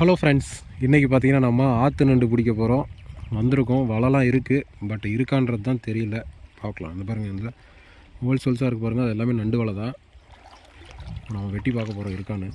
Hello friends இன்றைக்கி பார்த்தீங்கன்னா நம்ம ஆற்று நண்டு பிடிக்க போகிறோம் வந்திருக்கோம். வலைலாம் இருக்குது பட் இருக்கான்றது தான் தெரியல. பார்க்கலாம். அந்த பாருங்கள் இந்த ஹோல் சோல்ஸாக இருக்குது பாருங்கள் அது எல்லாமே நண்டு வலை தான். நம்ம வெட்டி பார்க்க போகிறோம் இருக்கான்னு.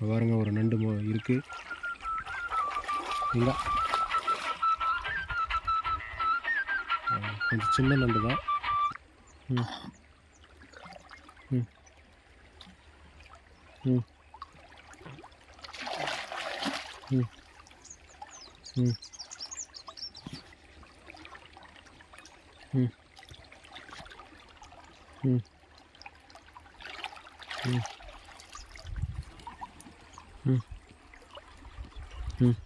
பாருங்கள் பாருங்க ஒரு நண்டு மோ இருக்குது ಇಲ್ಲ కొంచెం చిన్న ఉండదా Mm-hmm.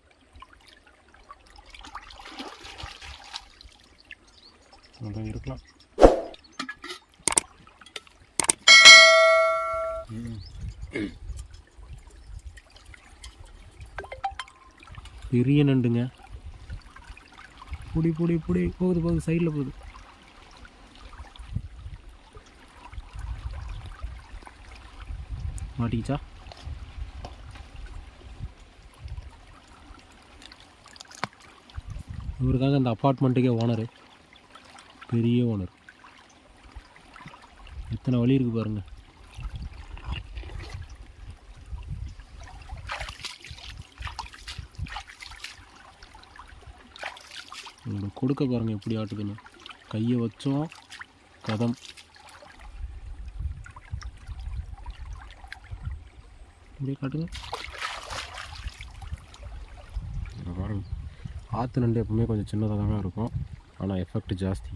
நல்லா இருக்கலாம். பெரிய நண்டுங்க. புடி புடி புடி. போகுது போகுது. சைடில் போகுது. மாட்டிக்கிச்சா? இவர் தாங்க இந்த அப்பார்ட்மெண்ட்டுக்கே ஓனரு பெரிய ஓனர் எத்தனை வழி இருக்குது பாருங்க. இதோட கொடுக்க பாருங்கள் எப்படி ஆட்டுதுன்னு. கையை வச்சோம் கதம். இப்படியே காட்டுங்க. பாருங்கள் ஆற்று நண்டு எப்பவுமே கொஞ்சம் சின்னதாக தாங்க இருக்கும். ஆனால் எஃபெக்ட் ஜாஸ்தி.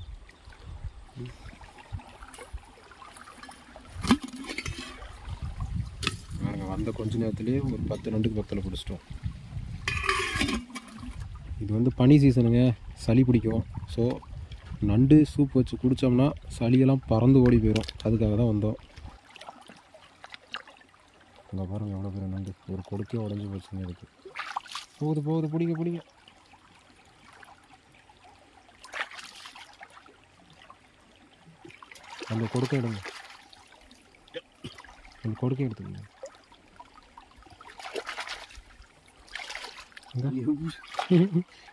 அந்த கொஞ்ச நேரத்துலேயே ஒரு பத்து நண்டுக்கு பத்தில் பிடிச்சிட்டோம். இது வந்து பனி சீசனுங்க சளி பிடிக்கும். ஸோ நண்டு சூப் வச்சு குடித்தோம்னா சளியெல்லாம் பறந்து ஓடி போயிடும் அதுக்காக தான் வந்தோம். அங்கே பாருங்கள் எவ்வளோ பெரிய நண்டு. ஒரு கொடுக்கே உடஞ்சி போச்சுங்க இதுக்கு. போகுது போகுது. பிடிங்க பிடிங்க. அந்த கொடுக்க எடுங்க. அந்த கொடுக்க எடுத்துக்கோங்க.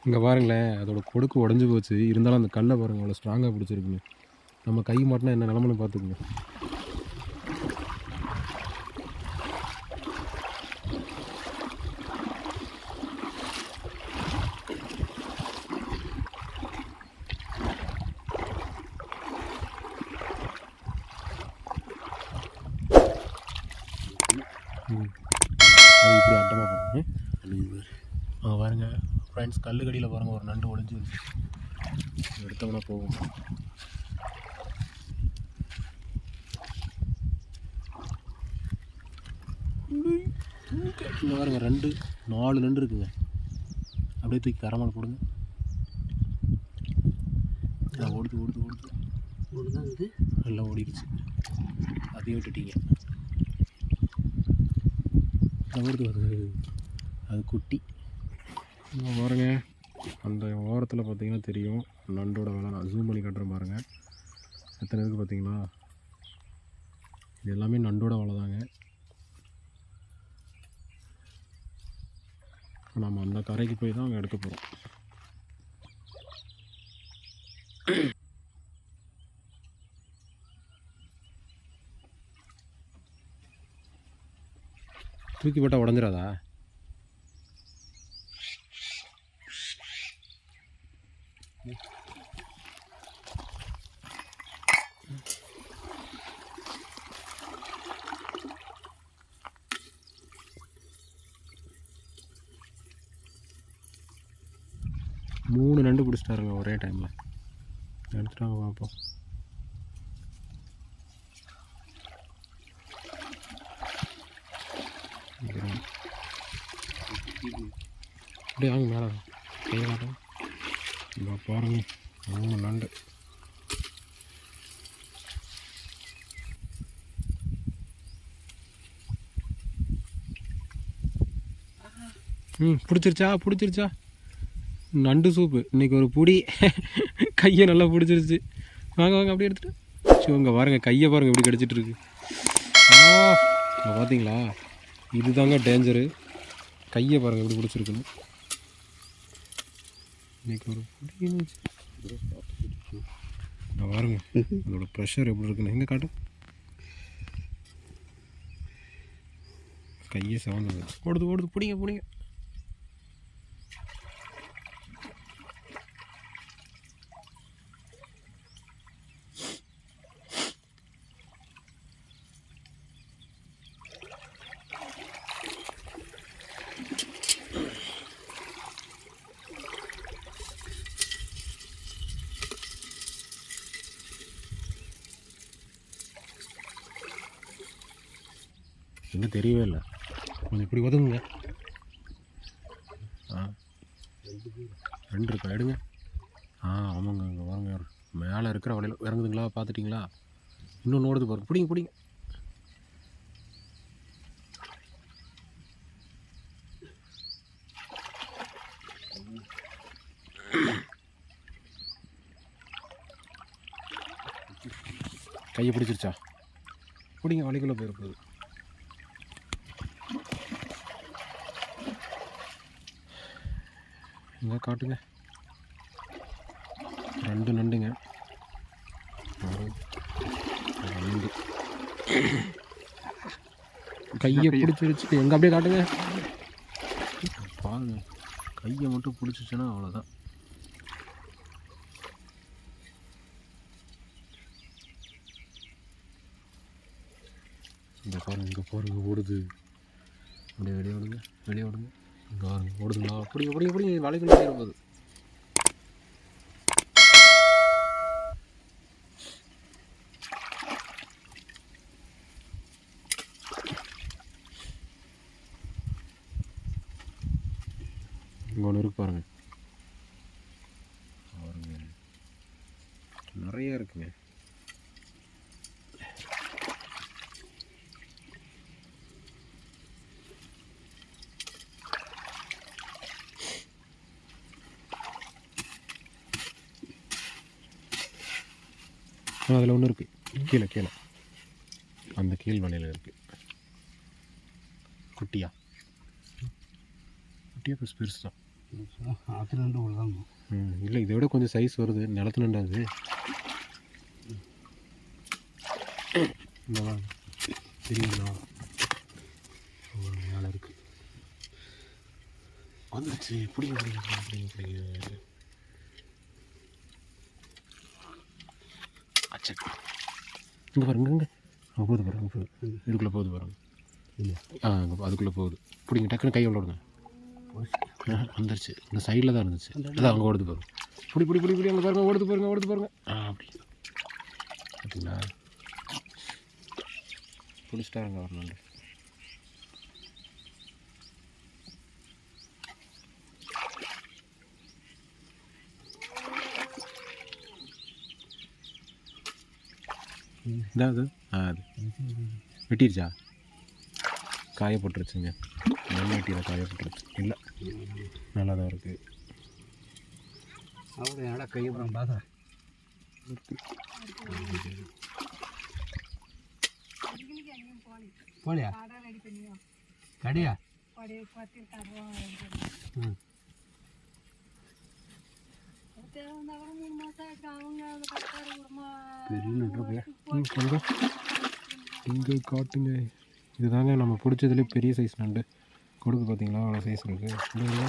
இங்கே பாருங்களேன் அதோட கொடுக்கு உடஞ்சி போச்சு. இருந்தாலும் அந்த கல்லை பாருங்க அவ்வளோ ஸ்ட்ராங்காக பிடிச்சிருக்குங்க. நம்ம கை மாட்டினா என்ன நிலமனு பார்த்துக்குங்க. அது இப்படி அட்டமாக பாருங்க. ஃப்ரெண்ட்ஸ் கல்லுக்கடியில் பாருங்கள் ஒரு நண்டு ஒளிஞ்சு எடுத்தோம்னா போகும். இங்கே பாருங்க ரெண்டு நாலு நண்டு இருக்குங்க. அப்படியே தூக்கி கரமால் போடுங்க. ஓடுது ஓடுது ஓடுது. ஒன்றுதான் இது? எல்லாம் ஓடிடுச்சு. அதையும் விட்டுட்டீங்க. அது ஓடுது வருது அது குட்டி. இங்கே பாருங்க. அந்த ஓரத்தில் பார்த்தீங்கன்னா தெரியும். நண்டோட வேலை நான் ஜூம் பண்ணி காட்டுறேன் பாருங்கள் எத்தனை இருக்குது பார்த்தீங்களா இது எல்லாமே நண்டோட வலை தாங்க. நாம் அந்த கரைக்கு போய் தான் அங்கே எடுக்க போகிறோம் தூக்கி போட்டால் உடஞ்சிடாதா மூணு நண்டு பிடிச்சிட்டாருங்க ஒரே டைமில் எடுத்துட்டாங்க பார்ப்போம் அப்படியே வாங்க மேலே. கையை இதோ பாருங்க. மூணு நண்டு. ம் பிடிச்சிருச்சா? பிடிச்சிருச்சா? நண்டு சூப்பு. இன்னைக்கு ஒரு புடி. கையை நல்லா பிடிச்சிருச்சு. வாங்க வாங்க அப்படியே எடுத்துகிட்டு சரி உங்கள் பாருங்க கையை பாருங்க எப்படி கிடச்சிட்ருக்கு ஆ பார்த்தீங்களா இதுதாங்க டேஞ்சரு கையை பாருங்க எப்படி பிடிச்சிருக்குன்னு. இன்னைக்கு ஒரு புடி இருந்துச்சு. பாருங்க அதோட ப்ரெஷர் எப்படி இருக்குன்னு. எங்கே காட்டும் கையை சவுண்ட் ஓடுது ஓடுது. பிடிங்க பிடிங்க. இன்னும் தெரியவே இல்லை. கொஞ்சம் இப்படி ஒதுங்குங்க. ஆ. ரெண்டு இருக்கா? எடுங்க. ஆ ஆமாங்க இங்கே வாங்க மேலே இருக்கிற வலையில் இறங்குதுங்களா? பார்த்துட்டிங்களா? இன்னொன்று ஓடுது பாருங்க. பிடிங்க பிடிங்க. கையை பிடிச்சிருச்சா? பிடிங்க வலைக்குள்ளே போயிருப்பது இங்கே காட்டுங்க. ரெண்டு நண்டுங்க. நண்டு கையை பிடிச்சிருச்சு எங்கே அப்படியே காட்டுங்க. பாருங்க. கையை மட்டும் பிடிச்சிச்சுன்னா அவ்வளோதான் இந்த பாருங்க இங்கே பாருங்க ஓடுது. அப்படியே வெளியே விடுங்க வெளியே விடுங்க ஓடுதுங்களா? அப்படி அப்படி பிடிங்க வலைக்குள்ளே போது இங்கே ஒன்று இருக்கு பாருங்க பாருங்க நிறைய இருக்குங்க அதில் ஒன்று இருக்குது கீழே கீழே. அந்த கீழ் வலையில் இருக்குது குட்டியா? குட்டியா பெருசு பெருசு? தான் அது ரெண்டு உள்ளதாங்க ம் இல்லை இதை விட கொஞ்சம் சைஸ் வருது. நிலத்து நண்டாது தெரியுங்களா ஒரு மேலே இருக்கு. வந்துருச்சு. பிடிங்க பிடிங்க பிடிங்க பிடிங்க. அச்சா இங்கே பாருங்க இங்கே. அங்கே போகுது பாருங்க போகுது. இதுக்குள்ளே போகுது பாருங்க. இல்லை ஆ அங்கே அதுக்குள்ளே போகுது. பிடிங்க டக்குன்னு கை விடுங்க. வந்துருச்சு. இந்த சைடில் தான் இருந்துச்சு. அதான் அங்கே ஓடுது பாருங்க. புடி புடி புடி புடி அங்கே பாருங்க ஓடுது பாருங்க ஓடுது பாருங்க. ஆ அப்படி. பார்த்தீங்களா பிடிச்சிட்டாருங்க ஒரு இதான் அது ஆ அது. வெட்டிருச்சா? காயப்பட்டுருச்சுங்க மண் வெட்டியில் காயப்பட்டுருச்சு இல்லை. நல்லா தான் இருக்குது அவரு என்னடா கையப்புறம் பார்த்தா போலியா? கடியா? ம். பெரிய நட்டு ம் சொல்லுங்க இங்கே காட்டுங்க. இதுதாங்க நம்ம பிடிச்சதுலேயே பெரிய சைஸ் நண்டு. கொடுக்கு பார்த்தீங்களா அவ்வளோ சைஸ் இருக்குது இல்லைங்களா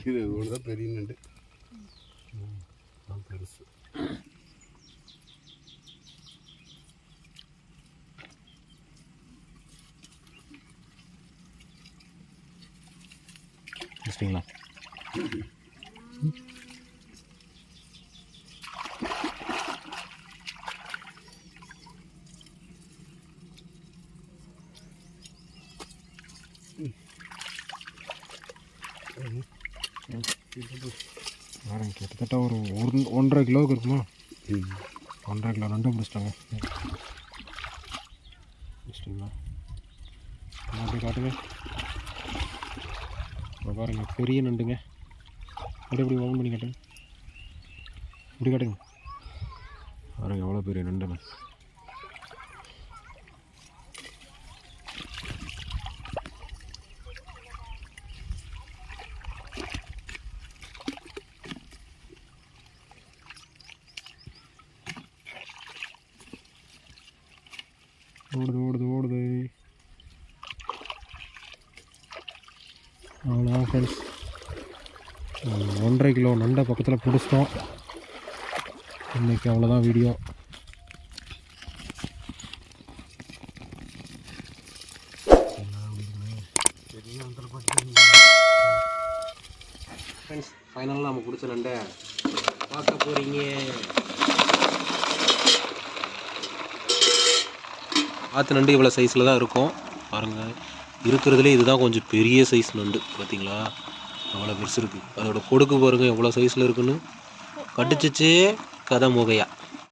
இது இவ்வளோ தான் பெரிய நண்டு. பெருசு. வச்சிட்டிங்களா கிட்டத்தட்ட ஒரு ஒரு ஒன்றரை கிலோவுக்கு இருக்குமா? ஒன்றரை கிலோ ரெண்டும் பிடிச்சிட்டாங்க பிடிச்சிட்டிங்களா அப்படி காட்டுங்க. இப்போ பாருங்கள் பெரிய நண்டுங்க. அப்படியே இப்படி ஓப்பன் பண்ணி காட்டுங்க. இப்படி காட்டுங்க. பாருங்கள் எவ்வளோ பெரிய நண்டுங்க. ஓடுது ஓடுது ஓடுது அவ்வளோதான் ஃப்ரெண்ட்ஸ் ஒன்றரை கிலோ நண்டை பக்கத்தில் பிடிச்சிட்டோம். இன்றைக்கி அவ்வளோதான் வீடியோ பெரிய ஃப்ரெண்ட்ஸ் ஃபைனலாக நம்ம பிடிச்ச நண்டை பார்க்க போகிறீங்க ஆற்று நண்டு இவ்வளோ சைஸில் தான் இருக்கும். பாருங்கள் இருக்கிறதுலே இதுதான் கொஞ்சம் பெரிய சைஸ் நண்டு பார்த்தீங்களா அவ்வளோ பெருசு இருக்குது அதோட கொடுக்கு பாருங்கள் எவ்வளோ சைஸில் இருக்குன்னு. கடிச்சிச்சு கதை முகையா